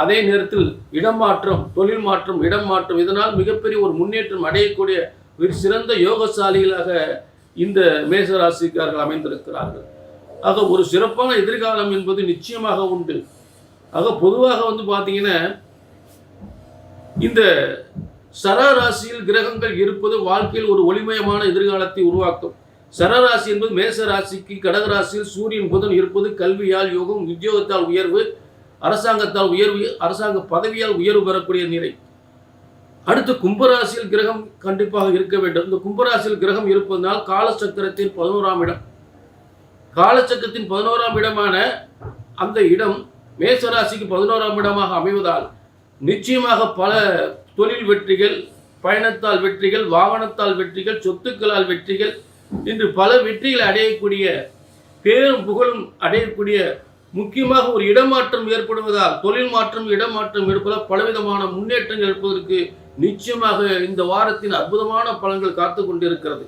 அதே நேரத்தில் இடமாற்றம் தொழில் மாற்றம் இடம் மாற்றம் இதனால் மிகப்பெரிய ஒரு முன்னேற்றம் அடையக்கூடிய ஒரு சிறந்த யோகசாலிகளாக இந்த மேசராசிக்காரர்கள் அமைந்திருக்கிறார்கள். ஆக ஒரு சிறப்பான எதிர்காலம் என்பது நிச்சயமாக உண்டு. ஆக பொதுவாக வந்து பார்த்தீங்கன்னா இந்த சரராசியில் கிரகங்கள் இருப்பது வாழ்க்கையில் ஒரு ஒளிமயமான எதிர்காலத்தை உருவாக்கும். சரராசி என்பது மேச ராசிக்கு கடகராசியில் சூரியன் புதன் இருப்பது கல்வியால் யோகம் உத்தியோகத்தால் உயர்வு அரசாங்கத்தால் உயர்வு அரசாங்க பதவியால் உயர்வு பெறக்கூடிய நிலை. அடுத்து கும்பராசியில் கிரகம் கண்டிப்பாக இருக்க வேண்டும். இந்த கும்பராசியில் கிரகம் இருப்பதனால் காலச்சக்கரத்தின் பதினோராம் இடம். காலச்சக்கரத்தின் பதினோராம் இடமான அந்த இடம் மேசராசிக்கு பதினோராம் இடமாக அமைவதால் நிச்சயமாக பல தொழில் வெற்றிகள் பயணத்தால் வெற்றிகள் வாகனத்தால் வெற்றிகள் சொத்துக்களால் வெற்றிகள் இன்று பல வெற்றிகளை அடையக்கூடிய பேரும் புகழும் அடையக்கூடிய முக்கியமாக ஒரு இடமாற்றம் ஏற்படுவதால் தொழில் மாற்றம் இடமாற்றம் இருப்பதால் பலவிதமான முன்னேற்றங்கள் இருப்பதற்கு நிச்சயமாக இந்த வாரத்தின் அற்புதமான பலன்கள் காத்து கொண்டிருக்கிறது.